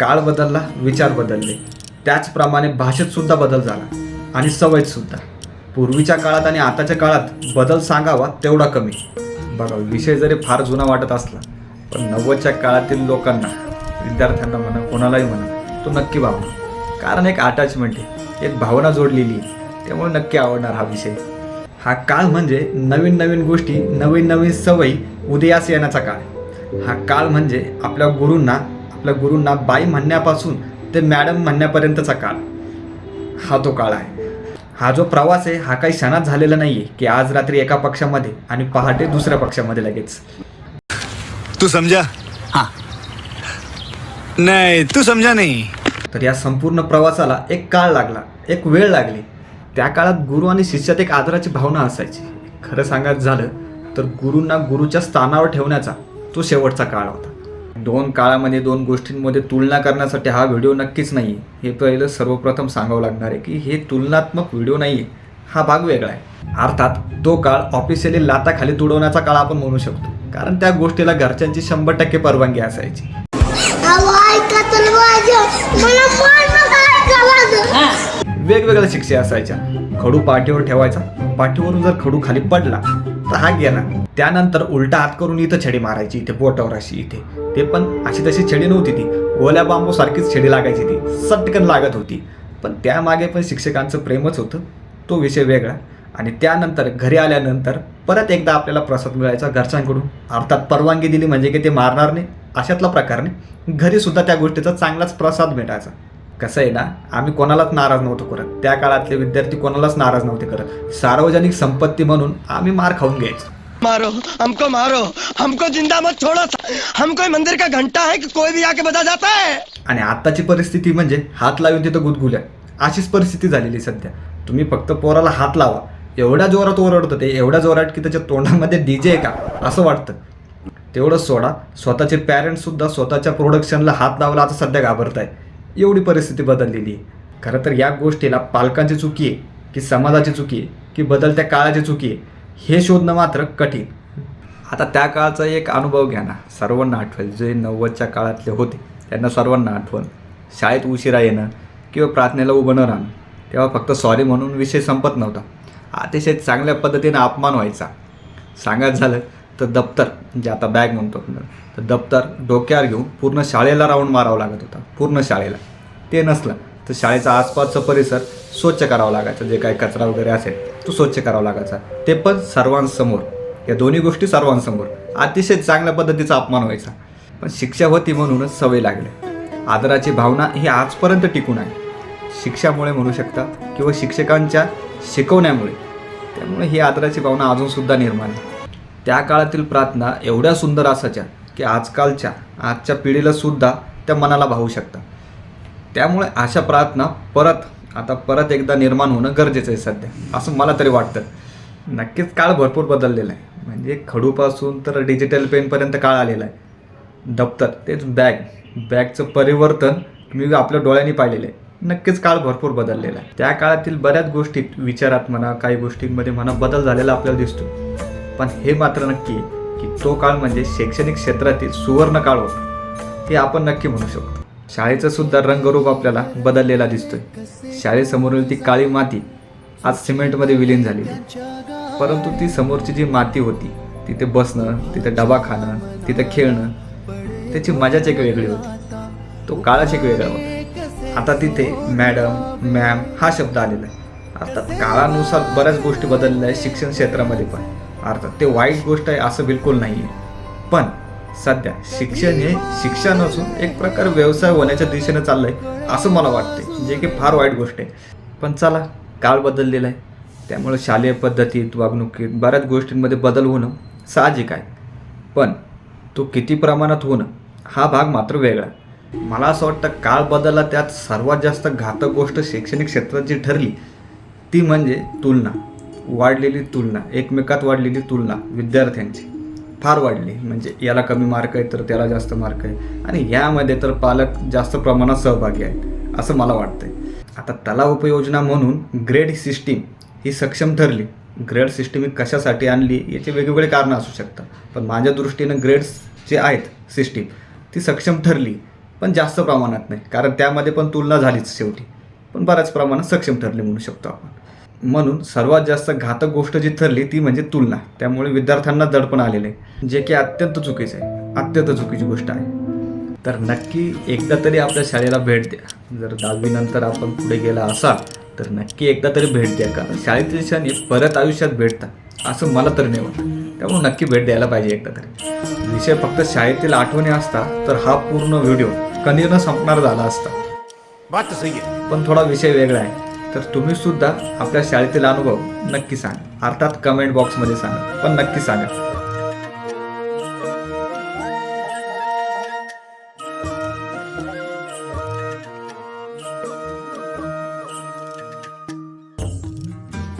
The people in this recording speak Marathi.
काळ बदलला विचार बदलले. त्याचप्रमाणे भाषेत सुद्धा बदल झाला आणि सवयीतसुद्धा पूर्वीच्या काळात आणि आताच्या काळात बदल सांगावा तेवढा कमी. बघा विषय जरी फार जुना वाटत असला पण नव्वदच्या काळातील लोकांना विद्यार्थ्यांना म्हणा कोणालाही म्हणा तो नक्की भावना. कारण एक अटॅचमेंट आहे एक भावना जोडलेली आहे. त्यामुळे नक्की आवडणार हा विषय. हा काळ म्हणजे नवीन नवीन गोष्टी नवीन नवीन सवयी उदयास येण्याचा काळ. हा काळ म्हणजे आपल्या गुरूंना आपल्या गुरूंना बाई म्हणण्यापासून ते मॅडम म्हणण्यापर्यंतचा काळ. हा तो काळ आहे. हा जो प्रवास आहे हा काही क्षणात झालेला नाही आहे की आज रात्री एका पक्षामध्ये आणि पहाटे दुसऱ्या पक्षामध्ये लगेच. तू समझा? हाँ. नहीं तू समझा नहीं. तर या संपूर्ण प्रवासाला एक काळ लागला एक वेळ लागली. त्या काळात गुरु आणि शिष्यात एक आदराची भावना असायची. खरं सांगायचं झालं तर गुरूंना गुरुच्या स्थानावर ठेवण्याचा तो शेवटचा काळ होता. दोन काळामध्ये दोन गोष्टींमध्ये तुलना करण्यासाठी हा व्हिडिओ नक्कीच नाही आहे हे पहिलं सर्वप्रथम सांगावं लागणार आहे की हे तुलनात्मक व्हिडिओ नाही आहे हा भाग वेगळा आहे. अर्थात तो काळ ऑफिशियली लाताखाली तुडवण्याचा काळ आपण म्हणू शकतो. कारण त्या गोष्टीला घरच्यांची शंभर टक्के परवानगी असायची. वेगवेगळ्या शिक्षा असायच्या. खडू पाठीवर ठेवायचा. पाठीवरून जर खडू खाली पडला तर हा गेला. त्यानंतर उलटा हात करून इथं छडी मारायची इथे बोटावर अशी इथे. ते पण अशी तशी छडी नव्हती ती. ओल्या बांबू सारखीच छडी लागायची ती. सटकन लागत होती. पण त्यामागे पण शिक्षकांचं प्रेमच होतं. तो विषय वेगळा. आणि त्यानंतर घरी आल्यानंतर परत एकदा आपल्याला प्रसाद मिळायचा घरच्यांकडून. अर्थात परवानगी दिली म्हणजे की ते मारणार नाही. अशातला प्रकार नाही. त्या गोष्टीचा चांगलाच प्रसाद भेटायचा कसं आहे ना आम्ही कोणालाच नाराज नव्हतो करत. त्या काळातले विद्यार्थी कोणालाच नाराज नव्हते करत. सार्वजनिक संपत्ती म्हणून आम्ही मार खाऊन घ्यायचो. मारो हमको मारो। हमको जिंदा मत छोड़ो। हमको मंदिर का घंटा है कि कोई भी आके बजा जाता है। आणि आत्ताची परिस्थिती म्हणजे हात लावून तिथं गुदगुल्या. अशीच परिस्थिती झालेली आहे सध्या. तुम्ही फक्त पोराला हात लावा. एवढ्या जोरात ओरडतं ते एवढ्या जोरात की त्याच्या तोंडामध्ये डीजे आहे का? असं वाटतं. तेवढंच सोडा. स्वतःचे पॅरेंट्स सुद्धा स्वतःच्या प्रोडक्शनला हात लावला आता सध्या घाबरत आहे एवढी परिस्थिती बदललेली आहे. खरं तर या गोष्टीला पालकांची चुकी आहे की समाजाची चुकी आहे की बदलत्या काळाची चुकी आहे. हे शोधणं मात्र कठीण. आता त्या काळाचा एक अनुभव घ्या ना. सर्वांना आठवेल. जे नव्वदच्या काळातले होते त्यांना सर्वांना आठवण. शाळेत उशिरा येणं किंवा प्रार्थनेला उभं न राहणं. तेव्हा फक्त सॉरी म्हणून विषय संपत नव्हता. अतिशय चांगल्या पद्धतीनं अपमान व्हायचा. सांगायचं झालं तर दप्तर जे आता बॅग म्हणतो आपण तर दप्तर डोक्यावर घेऊन पूर्ण शाळेला राऊंड मारावं लागत होता. पूर्ण शाळेला. ते नसलं. तर शाळेचा आसपासचा परिसर स्वच्छ करावा लागायचा. जे काही कचरा वगैरे असेल तो स्वच्छ करावा लागायचा. ते पण सर्वांसमोर. या दोन्ही गोष्टी सर्वांसमोर. अतिशय चांगल्या पद्धतीचा अपमान व्हायचा. पण शिक्षा होती म्हणूनच सवय लागली. आदराची भावना ही आजपर्यंत टिकून आहे. शिक्षामुळे म्हणू शकता किंवा शिक्षकांच्या शिकवण्यामुळे. त्यामुळे ही आदराची भावना अजूनसुद्धा निर्माण आहे. त्या काळातील प्रार्थना एवढ्या सुंदर असायच्या की आजकालच्या आजच्या पिढीलासुद्धा त्या मनाला भावू शकतात. त्यामुळे अशा प्रार्थना परत आता परत एकदा निर्माण होणं गरजेचं आहे सध्या. असं मला तरी वाटतं. नक्कीच काळ भरपूर बदललेला आहे. म्हणजे खडूपासून तर डिजिटल पेनपर्यंत काळ आलेला आहे. दप्तर तेच बॅग बॅगचं परिवर्तन मी आपल्या डोळ्यांनी पाहिलेलं आहे. नक्कीच काळ भरपूर बदललेला आहे. त्या काळातील बऱ्याच गोष्टीत विचारात म्हणा काही गोष्टींमध्ये म्हणा बदल झालेला आपल्याला दिसतो. पण हे मात्र नक्की की तो काळ म्हणजे शैक्षणिक क्षेत्रातील सुवर्ण काळ होता. हे आपण नक्की म्हणू शकतो. शाळेचं सुद्धा रंगरूप आपल्याला बदललेला दिसतोय. शाळेसमोरील ती काळी माती आज सिमेंटमध्ये विलीन झालेली परंतु ती समोरची जी माती होती तिथे बसणं तिथे डबा खाणं तिथे खेळणं त्याची मजाच एक वेगळी होती. तो काळच एक वेगळा होता. आता तिथे मॅडम मॅम हा शब्द आलेला आहे. अर्थात काळानुसार बऱ्याच गोष्टी बदलल्या आहेत शिक्षण क्षेत्रामध्ये पण. अर्थात ते वाईट गोष्ट आहे असं बिलकुल नाही आहे पण सध्या शिक्षण हे शिक्षण नसून एक प्रकार व्यवसाय होण्याच्या दिशेनं चाललंय असं मला वाटते जे की फार वाईट गोष्ट आहे. पण चला काळ बदललेला आहे. त्यामुळे शालेय पद्धतीत वागणुकीत बऱ्याच गोष्टींमध्ये बदल होणं साहजिक आहे. पण तो किती प्रमाणात होणं हा भाग मात्र वेगळा मला असं वाटतं काळ बदलला त्यात सर्वात जास्त घातक गोष्ट शैक्षणिक क्षेत्रात जी ठरली ती म्हणजे तुलना. वाढलेली तुलना एकमेकात वाढलेली तुलना विद्यार्थ्यांची. फार वाढली. म्हणजे याला कमी मार्क आहे तर त्याला जास्त मार्क आहे. आणि यामध्ये तर पालक जास्त प्रमाणात सहभागी आहेत असं मला वाटतंय. आता तलाव उपयोजना म्हणून ग्रेड सिस्टीम ही सक्षम ठरली. ग्रेड सिस्टीम ही कशासाठी आणली याचे वेगवेगळे कारणं असू शकतात. पण माझ्या दृष्टीनं ग्रेड्स जे आहेत सिस्टीम ती सक्षम ठरली पण जास्त प्रमाणात नाही. कारण त्यामध्ये पण तुलना झालीच शेवटी. पण बऱ्याच प्रमाणात सक्षम ठरली म्हणू शकतो आपण. म्हणून सर्वात जास्त घातक गोष्ट जी ठरली ती म्हणजे तुलना. त्यामुळे विद्यार्थ्यांना दडपण आलेलं आहे. जे की अत्यंत चुकीचं आहे. अत्यंत चुकीची गोष्ट आहे. तर नक्की एकदा तरी आपल्या शाळेला भेट द्या. जर दहावीनंतर आपण पुढे गेला असाल तर नक्की एकदा तरी भेट द्या कारण शाळेचे क्षण परत आयुष्यात भेटतात असं मला तरी नाही वाटत. त्यामुळे नक्की भेट द्यायला पाहिजे एकदा तरी. विषय फक्त शाळेतील आठवणी असता तर हा पूर्ण व्हिडिओ कधी न संपणार झाला असता. पण थोडा विषय वेगळा आहे. तर तुम्ही सुद्धा आपल्या शाळेतील अनुभव नक्की सांगा. अर्थात कमेंट बॉक्समध्ये सांगा. पण नक्की सांगा.